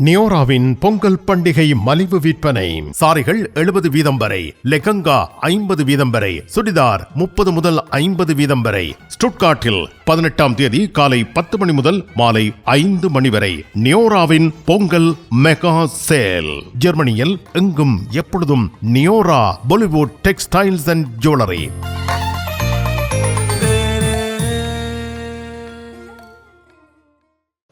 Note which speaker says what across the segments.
Speaker 1: நியோராவின் பொங்கல் பண்டிகை மலிவு விற்பனை. சாரிகள் எழுபது வீதம் வரை லெகங்கா ஐம்பது வீதம் வரை சுடிதார் முப்பது முதல் ஐம்பது வீதம் வரை. ஸ்டுட்காட்டில் பதினெட்டாம் தேதி காலை பத்து மணி முதல் மாலை ஐந்து மணி வரை நியோராவின் பொங்கல் மெகா சேல். ஜெர்மனியில் எங்கும் எப்பொழுதும் நியோரா Bollywood textiles and jewellery.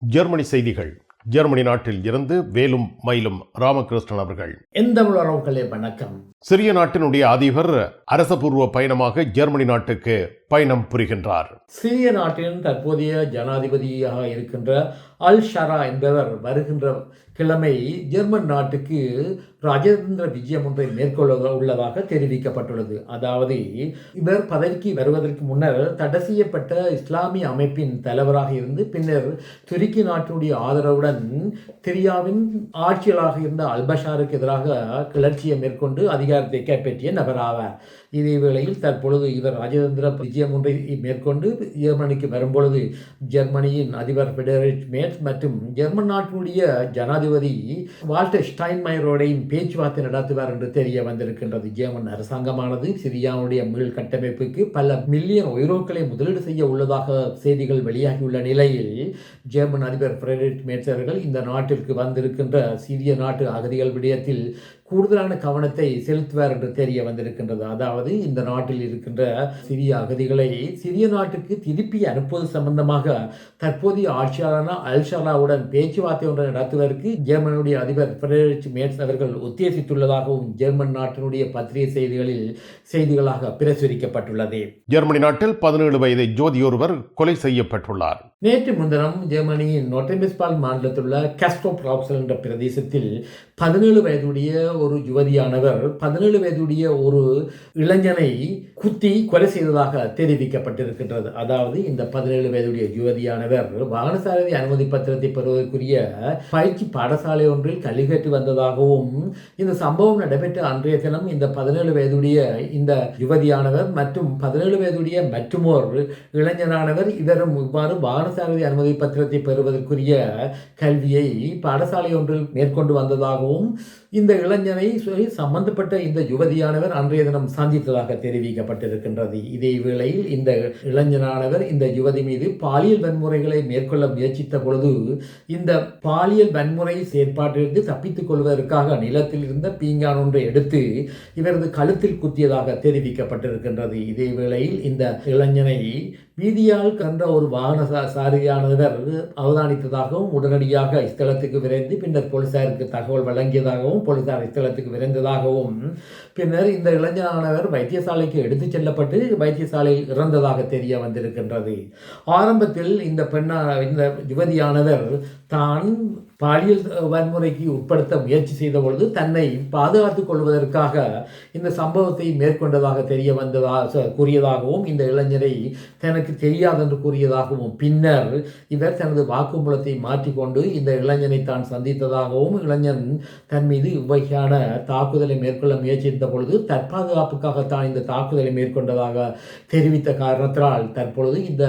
Speaker 1: Germany செய்திகள். ஜெர்மனி நாட்டில் இருந்து வேலும் மயிலும் ராமகிருஷ்ணன் அவர்கள்.
Speaker 2: எந்த உறவுகளே வணக்கம்.
Speaker 1: சிறிய நாட்டினுடைய அதிபர் அரசபூர்வ பயணமாக ஜெர்மனி நாட்டுக்கு பயணம் புரிகின்றார்.
Speaker 2: சிறிய நாட்டின் தற்போதைய ஜனாதிபதியாக இருக்கின்ற அல் ஷரா என்பவர் வருகின்ற கிழமை ஜெர்மன் நாட்டுக்கு ராஜேந்திர விஜயம் ஒன்றை மேற்கொள்ள உள்ளதாக தெரிவிக்கப்பட்டுள்ளது. அதாவது இவர் பதவிக்கு வருவதற்கு முன்னர் தடை செய்யப்பட்ட இஸ்லாமிய அமைப்பின் தலைவராக இருந்து பின்னர் துருக்கி நாட்டினுடைய ஆதரவுடன் சிரியாவின் ஆட்சியாளராக இருந்த அல்பஷாருக்கு எதிராக கிளர்ச்சியை மேற்கொண்டு அதிகாரத்தை கைப்பற்றிய நபராவார். இதே வேளையில் தற்பொழுது இவர் ராஜதந்திர விஜயம் ஒன்றை மேற்கொண்டு ஜெர்மனிக்கு வரும்பொழுது ஜெர்மனியின் அதிபர் ஃபெடரேட் மேட்ஸ் மற்றும் ஜெர்மன் நாட்டினுடைய ஜனாதிபதி வால்டர் ஸ்டைன்மயரோடையும் பேச்சுவார்த்தை நடத்துவார் என்று தெரிய வந்திருக்கின்றது. ஜெர்மன் அரசாங்கமானது சிரியாவுடைய மீள் கட்டமைப்புக்கு பல மில்லியன் ஐரோக்களை முதலீடு செய்ய உள்ளதாக செய்திகள் வெளியாகியுள்ள நிலையில் ஜெர்மன் அதிபர் ஃபிரெடரிக் மேட்ஸ் அவர்கள் இந்த நாட்டிற்கு வந்திருக்கின்ற சிறிய நாட்டு அகதிகள் விடயத்தில் கூடுதலான கவனத்தை செலுத்துவார் என்று தெரிய வந்திருக்கின்றது. அதாவது இந்த நாட்டில் இருக்கின்ற சிறிய அகதிகளை சிறிய நாட்டுக்கு திருப்பி அனுப்புவது சம்பந்தமாக தற்போதைய ஆட்சியாளரான அல்ஷாலாவுடன் பேச்சுவார்த்தை ஒன்றை நடத்துவதற்கு ஜெர்மனுடைய அதிபர் ஃபிரெடரிச் மேட்ஸ் அவர்கள் உத்தேசித்துள்ளதாகவும் ஜெர்மன் நாட்டினுடைய பத்திரிகை செய்திகளில் செய்திகளாக பிரசுரிக்கப்பட்டுள்ளது.
Speaker 1: ஜெர்மனி நாட்டில் பதினேழு வயது ஜோதியொருவர் கொலை செய்யப்பட்டுள்ளார்.
Speaker 2: நேற்று முன்தினம் ஜெர்மனியின் நோட்டமிஸ்பால் மாநிலத்தில் உள்ள ப்ராக்சல் என்ற பிரதேசத்தில் பதினேழு வயதுடைய ஒரு யுவதியானவர் பதினேழு வயதுடைய ஒரு இளைஞனை குத்தி கொலை செய்ததாக தெரிவிக்கப்பட்டிருக்கின்றது. அதாவது இந்த பதினேழு வயதுடைய யுவதியானவர் வாகனசாரதி அனுமதி பத்திரத்தை பெறுவதற்குரிய பயிற்சி பாடசாலை ஒன்றில் கல்வி கற்று வந்ததாகவும் இந்த சம்பவம் நடைபெற்ற அன்றைய தினம் இந்த பதினேழு வயதுடைய இந்த யுவதியானவர் மற்றும் பதினேழு வயதுடைய மற்றுமோர் இளைஞரானவர் இவரும் இவ்வாறு வாகனசாரதி அனுமதி பத்திரத்தை பெறுவதற்குரிய கல்வியை பாடசாலை ஒன்றில் மேற்கொண்டு வந்ததாகவும் இந்த இளைஞனை சொல்லி சம்பந்தப்பட்ட இந்த யுவதியானவர் அன்றைய தினம் சந்தித்ததாக தெரிவிக்கப்பட்டிருக்கின்றது. இதே வேளையில் இந்த இளைஞனானவர் இந்த யுவதி மீது பாலியல் வன்முறைகளை மேற்கொள்ள முயற்சித்த பொழுது இந்த பாலியல் வன்முறை செயற்பாட்டிலிருந்து தப்பித்துக் கொள்வதற்காக நிலத்தில் இருந்த பீங்கான் ஒன்றை எடுத்து இவரது கழுத்தில் குத்தியதாக தெரிவிக்கப்பட்டிருக்கின்றது. இதே வேளையில் இந்த இளைஞனை வீதியால் கன்ற ஒரு வாகன சா- சாரதியானவர் அவதானித்ததாகவும் உடனடியாக ஸ்தலத்துக்கு விரைந்து பின்னர் போலீசாருக்கு தகவல் வழங்கியதாகவும் போலீசார் ஸ்தலத்துக்கு விரைந்ததாகவும் பின்னர் இந்த இளைஞரானவர் வைத்தியசாலைக்கு எடுத்துச் செல்லப்பட்டு வைத்தியசாலையில் இறந்ததாக தெரிய வந்திருக்கின்றது. ஆரம்பத்தில் இந்த பெண்ணா இந்த யுவதியானவர் தான் பாலியல் வன்முறைக்கு உட்படுத்த முயற்சி செய்த பொழுது தன்னை பாதுகாத்துக் கொள்வதற்காக இந்த சம்பவத்தை மேற்கொண்டதாக தெரிய வந்ததாக கூறியதாகவும் இந்த இளைஞரை தனக்கு தெரியாது என்று கூறியதாகவும் பின்னர் இவர் தனது வாக்குமூலத்தை மாற்றிக்கொண்டு இந்த இளைஞனை தான் சந்தித்ததாகவும் இளைஞன் தன் மீது இவ்வகையான தாக்குதலை மேற்கொள்ள முயற்சித்த பொழுது தற்பாதுகாப்புக்காக தான் இந்த தாக்குதலை மேற்கொண்டதாக தெரிவித்த காரணத்தினால் தற்பொழுது இந்த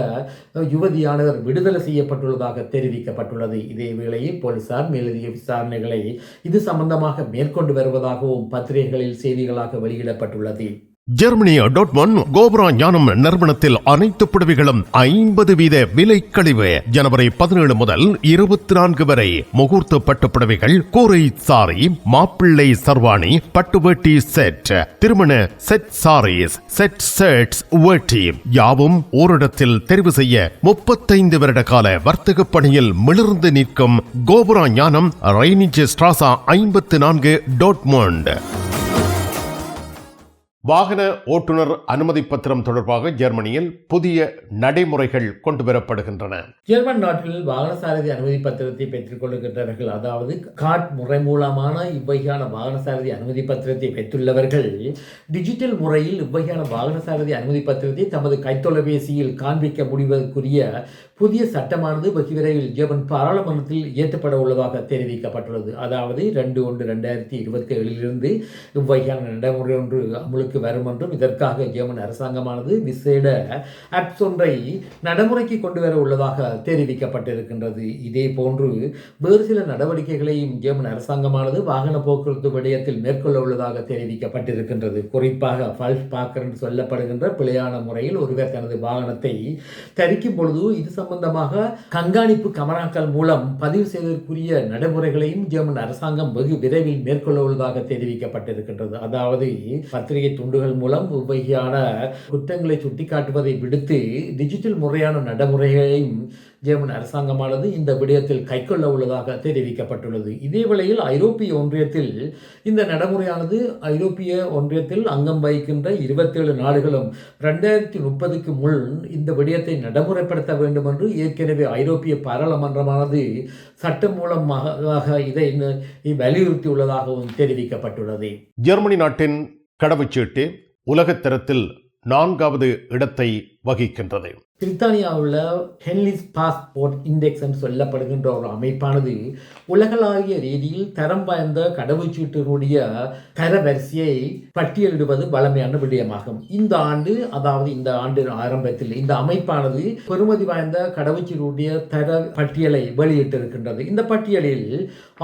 Speaker 2: யுவதியானவர் விடுதலை செய்யப்பட்டுள்ளதாக தெரிவிக்கப்பட்டுள்ளது. இதே வேளையில் போலீசார் மேலதிக விசாரணைகளை இது சம்பந்தமாக மேற்கொண்டு வருவதாகவும் பத்திரிகைகளில் செய்திகளாக வெளியிடப்பட்டுள்ளது.
Speaker 1: ஜெர்மனி டோட்மன் கோபுரா ஞானம் நிறுவனத்தில் அனைத்து புடவைகளும் ஐம்பது வீத விலை கழிவு ஜனவரி பதினேழு முதல் இருபத்தி நான்கு வரை முகூர்த்த பட்டு புடவைகள் கூரை சாரி மாப்பிள்ளை சர்வாணி பட்டு வேட்டி செட் திருமண செட் சாரீஸ் செட் செட்ஸ் வேட்டி. யாவும் ஓரிடத்தில் தெரிவு செய்ய முப்பத்தைந்து வருட கால வர்த்தக பணியில் மிளிர்ந்து நிற்கும் கோபுரா ஞானம் ரைனிஜ் ஸ்ட்ராசா ஐம்பத்து நான்கு டோட்மோண்ட் வாகன ஓட்டுநர் அனுமதி பத்திரம் தொடர்பாக ஜெர்மனியில் புதிய நடைமுறைகள் கொண்டுவரப்படுகின்றன.
Speaker 2: ஜெர்மன் நாட்டில் வாகன சாரதி அனுமதி பத்திரத்தை பெற்றுக் கொள்ளுகின்றவர்கள் அதாவது காட் முறை மூலமான இவ்வகையான வாகன சாரதி அனுமதி பத்திரத்தை பெற்றுள்ளவர்கள் டிஜிட்டல் முறையில் இவ்வகையான வாகன சாரதி அனுமதி பத்திரத்தை தமது கைத்தொலைபேசியில் காண்பிக்க முடிவதற்குரிய புதிய சட்டமானது வெகுவிரைவில் ஜெர்மன் பாராளுமன்றத்தில் இயற்றப்பட உள்ளதாக தெரிவிக்கப்பட்டுள்ளது. அதாவது ரெண்டு ஒன்று ரெண்டாயிரத்தி இருபத்தி ஏழிலிருந்து இவ்வகையான நடைமுறை ஒன்று அமலுக்கு வரும் என்றும் இதற்காக ஜெர்மன் அரசாங்கமானது விசேட ஆப்ஸ் ஒன்றை நடைமுறைக்கு கொண்டு வர உள்ளதாக தெரிவிக்கப்பட்டிருக்கின்றது. இதே போன்று வேறு சில நடவடிக்கைகளையும் ஜெர்மன் அரசாங்கமானது வாகன போக்குவரத்து விடயத்தில் மேற்கொள்ள உள்ளதாக தெரிவிக்கப்பட்டிருக்கின்றது. குறிப்பாக ஃபல்ஸ் பாக்கர் என்று சொல்லப்படுகின்ற பிழையான முறையில் ஒருவர் தனது வாகனத்தை தரிக்கும் பொழுது இது சம்பந்தமாக கண்காணிப்பு கமராக்கள் மூலம் பதிவு செய்வதற்குரிய நடைமுறைகளையும் ஜெர்மன் அரசாங்கம் வெகு விரைவில் மேற்கொள்ள உள்ளதாக தெரிவிக்கப்பட்டிருக்கின்றது. அதாவது பத்திரிகை துண்டுகள் மூலம் இவ்வகையான குற்றங்களை சுட்டிக்காட்டுவதை விடுத்து டிஜிட்டல் முறையான நடைமுறைகளையும் ஜெர்மன் அரசாங்கமானது இந்த விடயத்தில் கைக்கொள்ள உள்ளதாக தெரிவிக்கப்பட்டுள்ளது. இதே வேளையில் ஐரோப்பிய ஒன்றியத்தில் இந்த நடைமுறையானது ஐரோப்பிய ஒன்றியத்தில் அங்கம் வகிக்கின்ற இருபத்தேழு நாடுகளும் ரெண்டாயிரத்தி முப்பதுக்கு முன் இந்த விடயத்தை நடைமுறைப்படுத்த வேண்டும் என்று ஏற்கனவே ஐரோப்பிய பாராளுமன்றமானது சட்டம் மூலமாக இதை வலியுறுத்தியுள்ளதாகவும் தெரிவிக்கப்பட்டுள்ளது.
Speaker 1: ஜெர்மனி நாட்டின் கடவுச்சீட்டு உலகத்தரத்தில் நான்காவது இடத்தை வகிக்கின்றது.
Speaker 2: பிரித்தானியாவில் ஹென்லிஸ் பாஸ்போர்ட் இண்டெக்ஸ் என்று சொல்லப்படுகின்ற ஒரு அமைப்பானது உலகளாவிய ரீதியில் தரம் வாய்ந்த கடவுச்சீட்டினுடைய தரவரிசையை பட்டியலிடுவது வளமையான விடயமாகும். இந்த ஆண்டு அதாவது இந்த ஆண்டு ஆரம்பத்தில் இந்த அமைப்பானது பெறுமதி வாய்ந்த கடவுச்சீட்டுடைய தர பட்டியலை வெளியிட்டிருக்கின்றது. இந்த பட்டியலில்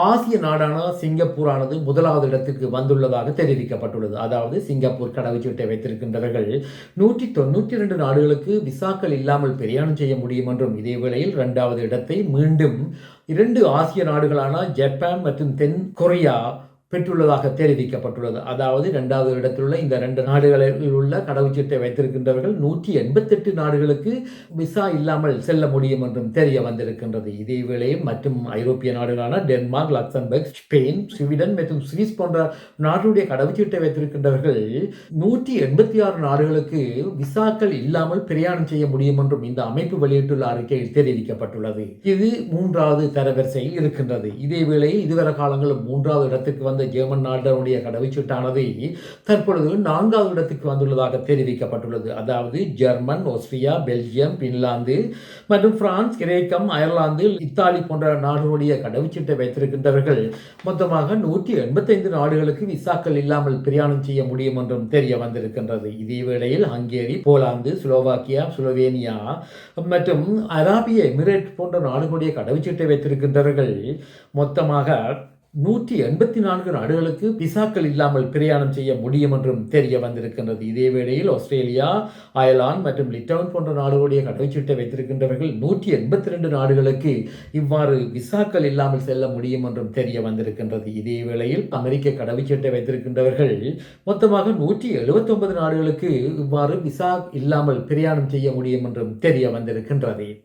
Speaker 2: ஆசிய நாடான சிங்கப்பூரானது முதலாவது இடத்திற்கு வந்துள்ளதாக தெரிவிக்கப்பட்டுள்ளது. அதாவது சிங்கப்பூர் கடவுச்சீட்டை வைத்திருக்கின்றவர்கள் நூற்றி தொண்ணூற்றி ரெண்டு நாடுகளுக்கு விசாக்கள் இல்லாமல் பிரயாணம் செய்ய முடியும் என்றும் இதே வேளையில் இரண்டாவது இடத்தை மீண்டும் இரண்டு ஆசிய நாடுகளான ஜப்பான் மற்றும் தென் கொரியா பெற்றுள்ளதாக தெரிவிக்கப்பட்டுள்ளது. அதாவது இரண்டாவது இடத்திலுள்ள இந்த ரெண்டு நாடுகளில் உள்ள கடவுச்சீட்டை வைத்திருக்கின்றவர்கள் நூற்றி எண்பத்தெட்டு நாடுகளுக்கு விசா இல்லாமல் செல்ல முடியும் என்றும் தெரிய வந்திருக்கின்றது. இதே வேளையில் மற்றும் ஐரோப்பிய நாடுகளான டென்மார்க் லக்சம்பர்க் ஸ்பெயின் ஸ்வீடன் மற்றும் சுவிஸ் போன்ற நாடுடைய கடவுச்சீட்டை வைத்திருக்கின்றவர்கள் நூற்றி எண்பத்தி ஆறு நாடுகளுக்கு விசாக்கள் இல்லாமல் பிரயாணம் செய்ய முடியும் என்றும் இந்த அமைப்பு வெளியிட்டுள்ள அறிக்கையில் தெரிவிக்கப்பட்டுள்ளது. இது மூன்றாவது தரவரிசையில் இருக்கின்றது. இதே வேளையில் இதுவரை காலங்களும் மூன்றாவது இடத்துக்கு வந்து ஜெர்மன் நாட்டினுடைய கடவுச்சீட்டானது தற்பொழுது நான்காவது இடத்துக்கு வந்துள்ளதாக தெரிவிக்கப்பட்டுள்ளது. அதாவது ஜெர்மன் ஆஸ்திரியா பெல்ஜியம் பின்லாந்து மற்றும் பிரான்ஸ் கிரேக்கம் அயர்லாந்து இத்தாலி போன்ற நாடுகளுடைய கடவுச்சீட்டை வைத்திருக்கின்றவர்கள் மொத்தமாக நூற்றி எண்பத்தைந்து நாடுகளுக்கு விசாக்கள் இல்லாமல் பிரயாணம் செய்ய முடியும் என்றும் தெரிய வந்திருக்கின்றது. இதே வேளையில் ஹங்கேரி போலாந்து ஸ்லோவாக்கியா ஸ்லோவேனியா மற்றும் அராபிய எமிரேட் போன்ற நாடுகளுடைய கடவுச்சீட்டை வைத்திருக்கின்றவர்கள் மொத்தமாக நூற்றி எண்பத்தி நான்கு நாடுகளுக்கு விசாக்கள் இல்லாமல் பிரயாணம் செய்ய முடியும் என்றும் தெரிய வந்திருக்கின்றது. இதே வேளையில் ஆஸ்திரேலியா அயர்லாந்து மற்றும் லிட்டவன் போன்ற நாடுகளுடைய கடவுச்சீட்டை வைத்திருக்கின்றவர்கள் நூற்றி எண்பத்தி ரெண்டு நாடுகளுக்கு இவ்வாறு விசாக்கள் இல்லாமல் செல்ல முடியும் என்றும் தெரிய வந்திருக்கின்றது. இதே வேளையில் அமெரிக்க கடவுச்சீட்டை வைத்திருக்கின்றவர்கள் மொத்தமாக நூற்றி எழுபத்தொன்பது நாடுகளுக்கு இவ்வாறு விசா இல்லாமல் பிரயாணம் செய்ய முடியும் என்றும் தெரிய வந்திருக்கின்றது.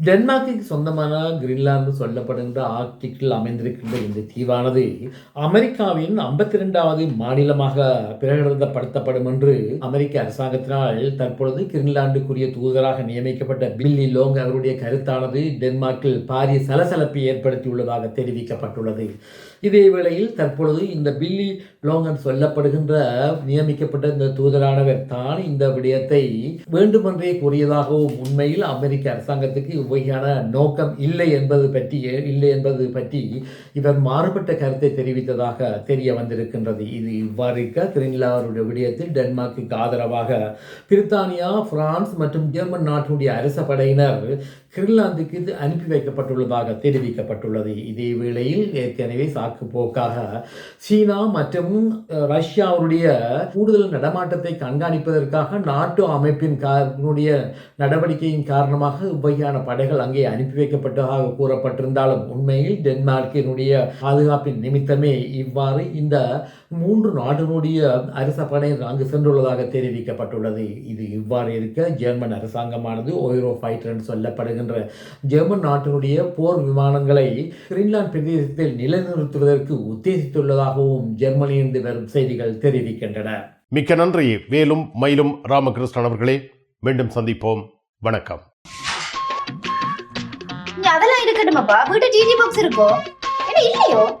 Speaker 2: டென்மார்க்கு சொந்தமான கிரீன்லாந்து சொல்லப்படுகின்ற ஆர்க்டிக்கில் அமைந்திருக்கின்ற இந்த தீவானது அமெரிக்காவின் ஐம்பத்தி ரெண்டாவது மாநிலமாக பிரகடனப்படுத்தப்படும் என்று அமெரிக்க அரசாங்கத்தினால் தற்பொழுது கிரீன்லாந்துக்குரிய தூதராக நியமிக்கப்பட்ட பில்லி லோங் அவருடைய கருத்தானது டென்மார்க்கில் பாரிய சலசலப்பை ஏற்படுத்தியுள்ளதாக தெரிவிக்கப்பட்டுள்ளது. இதே வேளையில் தற்பொழுது இந்த பில்லி லோங்கன் சொல்லப்படுகின்ற நியமிக்கப்பட்ட இந்த தூதரானவர் தான் இந்த விடயத்தை வேண்டுமென்றே கூறியதாகவும் உண்மையில் அமெரிக்க அரசாங்கத்துக்கு இவ்வகையான நோக்கம் இல்லை என்பது பற்றி இல்லை என்பது பற்றி இவர் மாறுபட்ட கருத்தை தெரிவித்ததாக தெரிய வந்திருக்கின்றது. இது இவ்வாறு இருக்க கிரீன்லாருடைய விடயத்தில் டென்மார்க்குக்கு ஆதரவாக பிரித்தானியா பிரான்ஸ் மற்றும் ஜெர்மன் நாட்டினுடைய அரச படையினர் கிரின்லாந்துக்கு இது அனுப்பி வைக்கப்பட்டுள்ளதாக தெரிவிக்கப்பட்டுள்ளது. இதே வேளையில் ஏற்கனவே சாக்கு போக்காக சீனா மற்றும் ரஷ்யாவுடைய கூடுதல் நடமாட்டத்தை கண்காணிப்பதற்காக நாட்டு அமைப்பின் காரனுடைய நடவடிக்கையின் காரணமாக இவ்வகையான படைகள் அங்கே அனுப்பி வைக்கப்பட்டதாக கூறப்பட்டிருந்தாலும் உண்மையில் டென்மார்க்கினுடைய பாதுகாப்பின் நிமித்தமே இவ்வாறு இந்த மூன்று நாடுகளுடைய அரச படையினர் அங்கு சென்றுள்ளதாக தெரிவிக்கப்பட்டுள்ளது. இது இவ்வாறு இருக்க ஜெர்மன் அரசாங்கமானது ஒய்ரோ ஃபைட்டர் என்று சொல்லப்படுகின்ற ஜெர்மன் நாட்டினுடைய போர் விமானங்களை கிரீன்லாந்து பிரதேசத்தில் நிலைநிறுத்துவதற்கு உத்தேசித்துள்ளதாகவும் ஜெர்மனியிலிருந்து வரும் செய்திகள் தெரிவிக்கின்றன.
Speaker 1: மிக்க நன்றி. வேலும் மயிலும் ராமகிருஷ்ணன் அவர்களே மீண்டும் சந்திப்போம். வணக்கம்.
Speaker 3: அதெல்லாம் இருக்கட்டுமாப்பா? வீட்டு டிடி பாக்ஸ் இருக்கோ? இல்லையோ?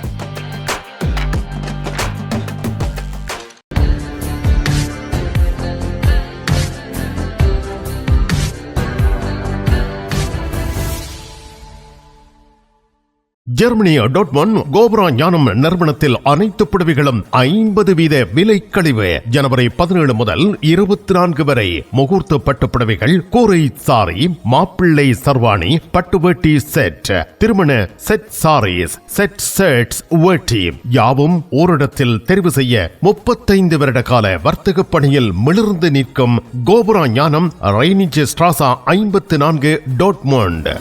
Speaker 1: ஜெர்மனி டோட்மன் கோபுரா ஞானம் நிறுவனத்தில் அனைத்து புடவைகளும் ஐம்பது வீத விலை கழிவு ஜனவரி பதினேழு முதல் இருபத்தி நான்கு வரை முகூர்த்த பட்டு புடவைகள் கூரை சாரி மாப்பிள்ளை சர்வாணி பட்டு வேட்டி செட் திருமண செட் சாரீஸ் செட் செட்ஸ் வேட்டி. யாவும் ஓரிடத்தில் தெரிவு செய்ய முப்பத்தைந்து வருட கால வர்த்தக பணியில் மிளிர்ந்து நிற்கும் கோபுரா ஞானம் ரைனிஜ் ஸ்ட்ராசா ஐம்பத்து நான்கு டோட்மோண்ட்